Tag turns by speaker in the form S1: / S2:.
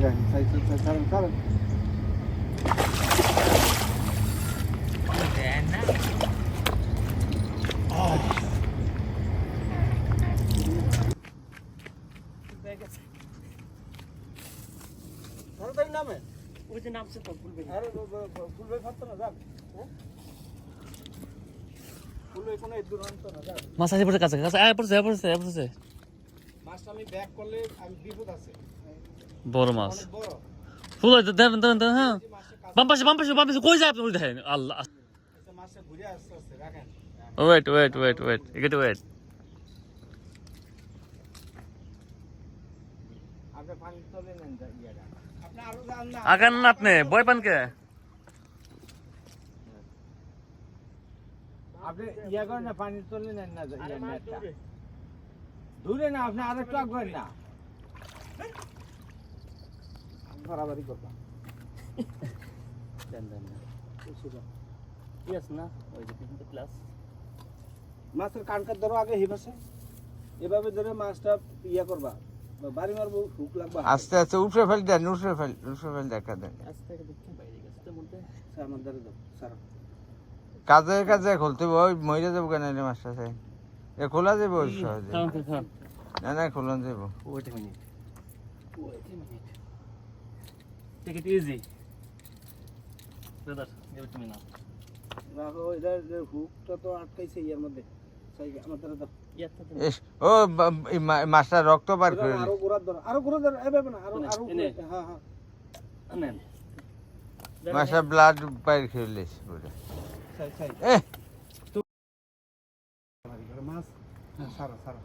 S1: চালান চালান নামে ওই যে নামছে তো ফুলবে
S2: আর ফুলবে ফাটতো না
S3: আছে পড়ছে কাছে কাছে আয় পড়ছে পড়ছে পড়ছে।
S2: মাছটা আমি ব্যাক করলে আমি বিপদ আছে।
S3: বড় মাছ। ফুল দেন দেন দেন হ্যাঁ। বাম পাশে বাম পাশে বাম পাশে, কই যায় আপনি? ওই দেখেন আল্লাহ। ওয়েট ওয়েট ওয়েট ওয়েট এগেটে ওয়েট আগান না আপনি বয় পান কে?
S2: আপনি ইয়ে করেন না পানি তোলে নেন না দূরে না, আপনি আরও একটু আগবেন না। বাড়াবাড়ি করবা।
S3: দেন দেন ইয়েস না? ওই যে কিন্তু ক্লাস
S2: মাছের কানকার ধরো আগে হিবাসে এভাবে ধরে মাছটা ইয়া করবা। বাড়ি মারবো হুক লাগবা
S4: আস্তে আস্তে উঠে ফেল দেন উঠে ফেল উঠে ফেল দেখা দেন।
S3: আজ থেকে দেখতে বাইরে গেছে তো মধ্যে
S2: স্যার আমার ধরে দাও স্যার।
S4: কাজে কাজে খুলতে হবে, ওই মরে যাব কেন রে সাহেব এ খোলা যাবে ওই সহজে। না না খোলন যাব।
S3: Wait minute. Wait minute.
S2: আটকাইছে ইয়ার মধ্যে। সাই আমার ধরে দাও।
S3: ইয়াতে
S4: এস ও মাছটা রক্ত বার করে
S2: আরও গোড়া ধরো আরও গোড়া ধরো এভাবে না
S3: আরও
S2: আরও হ্যাঁ হ্যাঁ।
S3: নেন
S4: মাছটা ব্লাড বাইর করে লেছে পুরো।
S2: সাই সাই
S4: এ
S2: মাছ? হ্যাঁ সারা সারা।